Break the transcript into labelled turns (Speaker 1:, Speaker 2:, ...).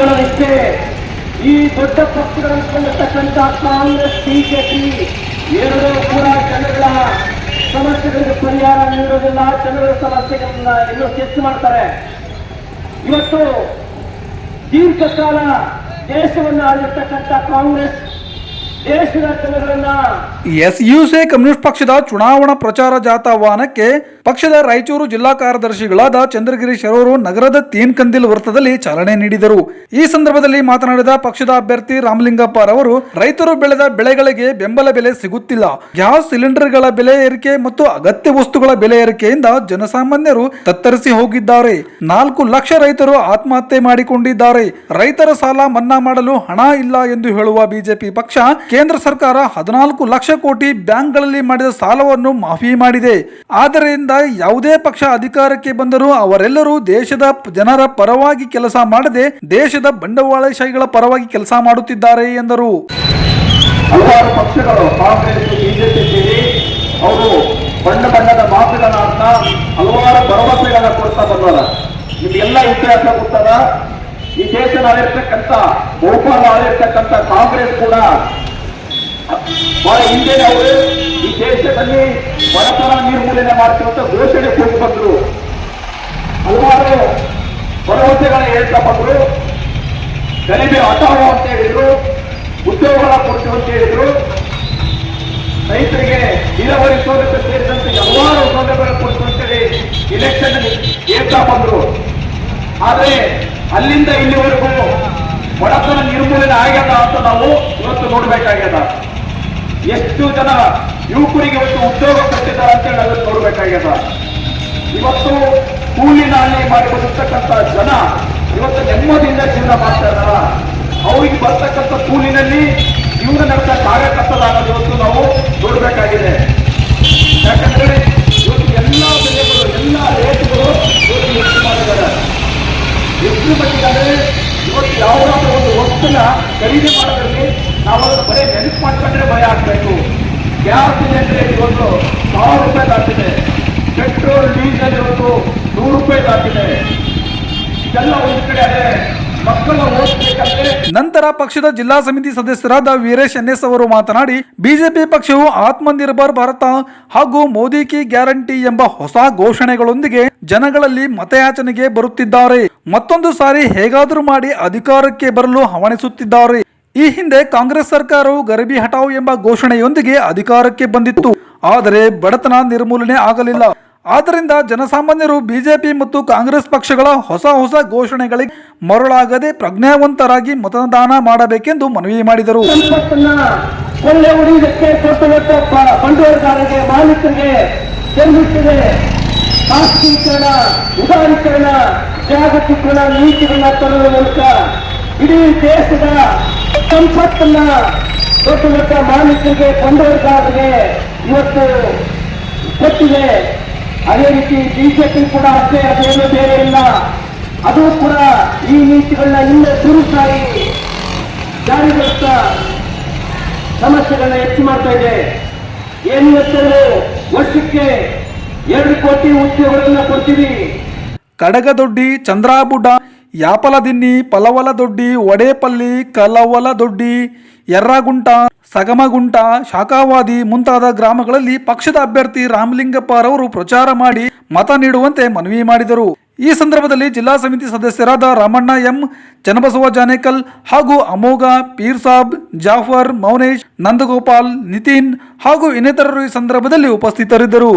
Speaker 1: ಅದಕ್ಕೆ ಈ ದೊಡ್ಡ ಪಕ್ಷಗಳನ್ನು ಕೊಂಡಿರ್ತಕ್ಕಂಥ ಕಾಂಗ್ರೆಸ್, ಬಿಜೆಪಿ, ಎರಡೂ ಕೂಡ ಜನಗಳ ಸಮಸ್ಯೆಗಳಿಗೆ ಪರಿಹಾರ ನೀಡುವುದಿಲ್ಲ. ಜನಗಳ ಸಮಸ್ಯೆಗಳನ್ನ ಇನ್ನೂ ಹೆಚ್ಚು ಮಾಡ್ತಾರೆ. ಇವತ್ತು ದೀರ್ಘಕಾಲ ದೇಶವನ್ನು ಆಳಿರ್ತಕ್ಕಂಥ ಕಾಂಗ್ರೆಸ್ ದೇಶದ ಯು
Speaker 2: ಸಿ ಕಮ್ಯುನಿಸ್ಟ್ ಪಕ್ಷದ ಚುನಾವಣಾ ಪ್ರಚಾರ ಜಾಥಾ ವಾಹನಕ್ಕೆ ಪಕ್ಷದ ರಾಯಚೂರು ಜಿಲ್ಲಾ ಕಾರ್ಯದರ್ಶಿಗಳಾದ ಚಂದ್ರಗಿರಿ ಶರವರು ನಗರದ ತೇನ್ಕಂದಿಲ್ ವೃತ್ತದಲ್ಲಿ ಚಾಲನೆ ನೀಡಿದರು. ಈ ಸಂದರ್ಭದಲ್ಲಿ ಮಾತನಾಡಿದ ಪಕ್ಷದ ಅಭ್ಯರ್ಥಿ ರಾಮಲಿಂಗಪ್ಪ ಅವರು ರೈತರು ಬೆಳೆದ ಬೆಳೆಗಳಿಗೆ ಬೆಂಬಲ ಬೆಲೆ ಸಿಗುತ್ತಿಲ್ಲ. ಗ್ಯಾಸ್ ಸಿಲಿಂಡರ್ಗಳ ಬೆಲೆ ಏರಿಕೆ ಮತ್ತು ಅಗತ್ಯ ವಸ್ತುಗಳ ಬೆಲೆ ಏರಿಕೆಯಿಂದ ಜನಸಾಮಾನ್ಯರು ತತ್ತರಿಸಿ ಹೋಗಿದ್ದಾರೆ. ನಾಲ್ಕು ಲಕ್ಷ ರೈತರು ಆತ್ಮಹತ್ಯೆ ಮಾಡಿಕೊಂಡಿದ್ದಾರೆ. ರೈತರ ಸಾಲ ಮನ್ನಾ ಮಾಡಲು ಹಣ ಇಲ್ಲ ಎಂದು ಹೇಳುವ ಬಿಜೆಪಿ ಪಕ್ಷ ಕೇಂದ್ರ ಸರ್ಕಾರ ಹದಿನಾಲ್ಕು ಲಕ್ಷ ಕೋಟಿ ಬ್ಯಾಂಕ್ಗಳಲ್ಲಿ ಮಾಡಿದ ಸಾಲವನ್ನು ಮಾಫಿ ಮಾಡಿದೆ. ಆದ್ದರಿಂದ ಯಾವುದೇ ಪಕ್ಷ ಅಧಿಕಾರಕ್ಕೆ ಬಂದರೂ ಅವರೆಲ್ಲರೂ ದೇಶದ ಜನರ ಪರವಾಗಿ ಕೆಲಸ ಮಾಡದೆ ದೇಶದ ಬಂಡವಾಳಶಾಹಿಗಳ ಪರವಾಗಿ ಕೆಲಸ ಮಾಡುತ್ತಿದ್ದಾರೆ ಎಂದರು.
Speaker 1: ಪಕ್ಷಗಳು ಕಾಂಗ್ರೆಸ್ ಅವರು ಬಣ್ಣ ಬಣ್ಣದ ಮಾತುಗಳನ್ನ ಹಲವಾರು ಭರವಸೆಗಳನ್ನ ಕೊಡ್ತಾ ಬಂದದ ನಿಮಗೆಲ್ಲ ಇತಿಹಾಸ ಈ ದೇಶದ ಆಳಿರ್ತಕ್ಕಂಥ, ಬಹುಪಾಲ ಆಳಿರ್ತಕ್ಕಂಥ ಕಾಂಗ್ರೆಸ್ ಕೂಡ ಬಹಳ ಹಿಂದೆ ಅವರು ಈ ದೇಶದಲ್ಲಿ ಬಡತನ ನಿರ್ಮೂಲನೆ ಮಾಡ್ತೀವಂತ ಘೋಷಣೆ ಕೊಟ್ಟು ಬಂದರು. ಹಲವಾರು ಭರವಸೆಗಳನ್ನ ಹೇಳ್ತಾ ಬಂದರು. ಗರಿಬೆ ಹಠಾವು ಅಂತ ಹೇಳಿದ್ರು. ಉದ್ಯೋಗಗಳ ಕೊಡ್ತು ಅಂತ ಹೇಳಿದ್ರು. ರೈತರಿಗೆ ನೀರಾವರಿ ಸೌಲಭ್ಯ ಸೇರಿದಂತೆ ಹಲವಾರು ಕೊಡ್ಸಿ ಅಂತ ಹೇಳಿ ಇಲೆಕ್ಷನ್ ಹೇಳ್ತಾ ಬಂದರು. ಆದರೆ ಅಲ್ಲಿಂದ ಇಲ್ಲಿವರೆಗೂ ಬಡತನ ನಿರ್ಮೂಲನೆ ಆಗ್ಯದ ಅಂತ ನಾವು ಇವತ್ತು ನೋಡ್ಬೇಕಾಗ್ಯದ. ಎಷ್ಟು ಜನ ಯುವಕರಿಗೆ ಇವತ್ತು ಉದ್ಯೋಗ ಕೊಟ್ಟಿದ್ದಾರೆ ಅಂತ ಹೇಳಿ ಅದನ್ನು ಇವತ್ತು ಕೂಲಿನಲ್ಲಿ ನಾಲಿ ಮಾಡಿ ಬದುಕ್ತಕ್ಕಂಥ ಜನ ಇವತ್ತು ನೆಮ್ಮದಿಯಿಂದ ಜೀವನ ಮಾಡ್ತಾ ಇದಾರ ಅವರಿಗೆ ಬರ್ತಕ್ಕಂಥ ಕೂಲಿನಲ್ಲಿ ಜೀವನ ಕಾರ್ಯಕರ್ತದ ಅನ್ನೋದು ನಾವು ನೋಡ್ಬೇಕಾಗಿದೆ. ಯಾಕಂದ್ರೆ ಇವತ್ತು ಎಲ್ಲ ಬೆಲೆಗಳು, ಎಲ್ಲ ರೇಟ್ಗಳು ಇವತ್ತು ಹೆಚ್ಚು ಮಾಡಿದ್ದಾರೆ. ಎಷ್ಟು ಮಟ್ಟಿಗೆ ಇವತ್ತು ಯಾವುದಾದ್ರೂ ಒಂದು ವಸ್ತುನ ಖರೀದಿ ಮಾಡೋದ್ರಲ್ಲಿ ನಾವು ಬರೀ ನೆನಪು ಮಾಡ್ಕೊಂಡ್ರೆ ಭಯ ಆಗಬೇಕು. ಗ್ಯಾಸ್ ಸಿಲಿಂಡರ್ ಇವತ್ತು ಸಾವಿರ ರೂಪಾಯಿ ದಾಟಿದೆ. ಪೆಟ್ರೋಲ್, ಡೀಸೆಲ್ ಇವತ್ತು ನೂರು ರೂಪಾಯಿ ದಾಟಿದೆ. ಇದೆಲ್ಲ ಒಂದು ಕಡೆ ಅದೇ
Speaker 2: ನಂತರ ಪಕ್ಷದ ಜಿಲ್ಲಾ ಸಮಿತಿ ಸದಸ್ಯರಾದ ವೀರೇಶ್ ಎನ್ಎಸ್ ಅವರು ಮಾತನಾಡಿ, ಬಿಜೆಪಿ ಪಕ್ಷವು ಆತ್ಮನಿರ್ಭರ್ ಭಾರತ ಹಾಗೂ ಮೋದಿ ಕಿ ಗ್ಯಾರಂಟಿ ಎಂಬ ಹೊಸ ಘೋಷಣೆಗಳೊಂದಿಗೆ ಜನಗಳಲ್ಲಿ ಮತಯಾಚನೆಗೆ ಬರುತ್ತಿದ್ದಾರೆ. ಮತ್ತೊಂದು ಸಾರಿ ಹೇಗಾದರೂ ಮಾಡಿ ಅಧಿಕಾರಕ್ಕೆ ಬರಲು ಹವಣಿಸುತ್ತಿದ್ದಾರೆ. ಈ ಹಿಂದೆ ಕಾಂಗ್ರೆಸ್ ಸರ್ಕಾರವು ಗರಿಬಿ ಹಟಾವು ಎಂಬ ಘೋಷಣೆಯೊಂದಿಗೆ ಅಧಿಕಾರಕ್ಕೆ ಬಂದಿತ್ತು. ಆದರೆ ಬಡತನ ನಿರ್ಮೂಲನೆ ಆಗಲಿಲ್ಲ. ಆದ್ದರಿಂದ ಜನಸಾಮಾನ್ಯರು ಬಿಜೆಪಿ ಮತ್ತು ಕಾಂಗ್ರೆಸ್ ಪಕ್ಷಗಳ ಹೊಸ ಹೊಸ ಘೋಷಣೆಗಳಿಗೆ ಮರುಳಾಗದೆ ಪ್ರಜ್ಞಾವಂತರಾಗಿ ಮತದಾನ ಮಾಡಬೇಕೆಂದು ಮನವಿ ಮಾಡಿದರು.
Speaker 1: ಜಾಗತೀಕರಣ ಇಡೀ ದೇಶದ ಸಂಪತ್ತನ್ನ ದೊಡ್ಡ ಮಾಲೀಕರಿಗೆ ಬಂಡವಾಳಗಾರರಿಗೆ ಇವತ್ತು ಕೊಟ್ಟಿದೆ ಅದೇ ರೀತಿ ಬಿಜೆಪಿ ಕೂಡ ಅಷ್ಟೇ, ಅದೇನು ಬೇರೆ ಇಲ್ಲ. ಅದು ಕೂಡ ಈ ನೀತಿಗಳನ್ನ ಇನ್ನೂ ದುರುಸಾಗಿ ಜಾರಿಗೊಳಿಸ್ತಾ ಸಮಸ್ಯೆಗಳನ್ನ ಹೆಚ್ಚು ಮಾಡ್ತಾ ಇದೆ. ಏನು ಹೆಚ್ಚಲು ವರ್ಷಕ್ಕೆ ಎರಡು ಕೋಟಿ ಉದ್ಯೋಗಗಳನ್ನ ಕೊಡ್ತೀವಿ.
Speaker 2: ಕಡಗದೊಡ್ಡಿ ಚಂದ್ರಾಬುಡ್ಡ ಯಾಪಲದಿನ್ನಿ ಪಲವಲದೊಡ್ಡಿ, ಒಡೇಪಲ್ಲಿ ಕಲವಲದೊಡ್ಡಿ, ಎರ್ರಗುಂಟ, ಸಗಮಗುಂಟ, ಶಾಖಾವಾದಿ ಮುಂತಾದ ಗ್ರಾಮಗಳಲ್ಲಿ ಪಕ್ಷದ ಅಭ್ಯರ್ಥಿ ರಾಮಲಿಂಗಪ್ಪರವರು ಪ್ರಚಾರ ಮಾಡಿ ಮತ ನೀಡುವಂತೆ ಮನವಿ ಮಾಡಿದರು. ಈ ಸಂದರ್ಭದಲ್ಲಿ ಜಿಲ್ಲಾ ಸಮಿತಿ ಸದಸ್ಯರಾದ ರಾಮಣ್ಣ ಎಂ, ಚನ್ನಬಸವ ಜಾನೇಕಲ್ ಹಾಗೂ ಅಮೋಘ ಪೀರ್ ಸಾಬ್ ಜಾಫರ್, ಮೌನೇಶ್, ನಂದಗೋಪಾಲ್, ನಿತಿನ್ ಹಾಗೂ ಇನ್ನಿತರರು ಈ ಸಂದರ್ಭದಲ್ಲಿ ಉಪಸ್ಥಿತರಿದ್ದರು.